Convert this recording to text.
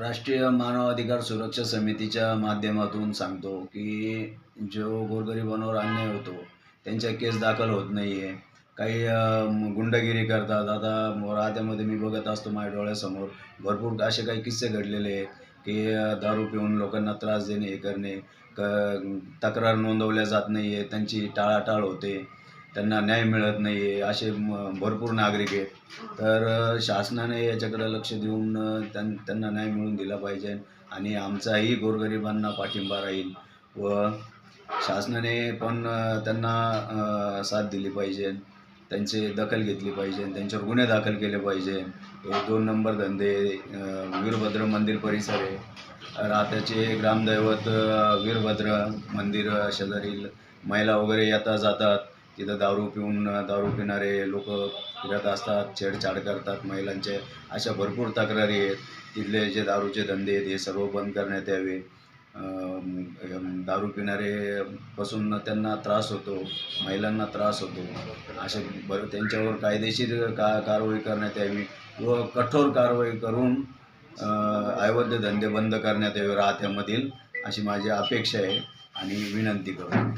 राष्ट्रीय मानवाधिकार सुरक्षा समितीच्या माध्यमातून सांगतो की जो गोरगरिबांवर अन्याय होतो त्यांच्या केस दाखल होत नाही आहे काही गुंडगिरी करतात. आता राहत्यामध्ये मी बघत असतो माझ्या डोळ्यासमोर. भरपूर असे काही किस्से घडलेले आहेत की दारू पिऊन लोकांना त्रास देणे हे करणे क तक्रार नोंदवल्या जात नाही आहे त्यांची टाळाटाळ होते. त्यांना न्याय मिळत नाही आहे असे म- भरपूर नागरिक आहेत. तर शासनाने याच्याकडे लक्ष देऊन त्यां त्यांना न्याय मिळून दिला पाहिजे आणि आमचाही गोरगरिबांना पाठिंबा राहील व शासनाने पण त्यांना साथ दिली पाहिजे त्यांची दखल घेतली पाहिजे त्यांच्यावर गुन्हे दाखल केले पाहिजे. हे दोन नंबर धंदे वीरभद्र मंदिर परिसर आहे. राहत्याचे ग्रामदैवत वीरभद्र मंदिर शेजारील महिला वगैरे येतात जातात. तिथं दारू पिऊन दारू पिणारे लोक फिरत असतात छेडछाड करतात महिलांचे. अशा भरपूर तक्रारी आहेत. तिथले जे दारूचे धंदे आहेत हे सर्व बंद करण्यात यावे. दारू पिणारे पासून त्यांना त्रास होतो महिलांना त्रास होतो. असे बरं त्यांच्यावर कायदेशीर का कारवाई करण्यात यावी व कठोर कारवाई करून अवैध धंदे बंद करण्यात यावे राहत्यामधील अशी माझी अपेक्षा आहे आणि विनंती करतो.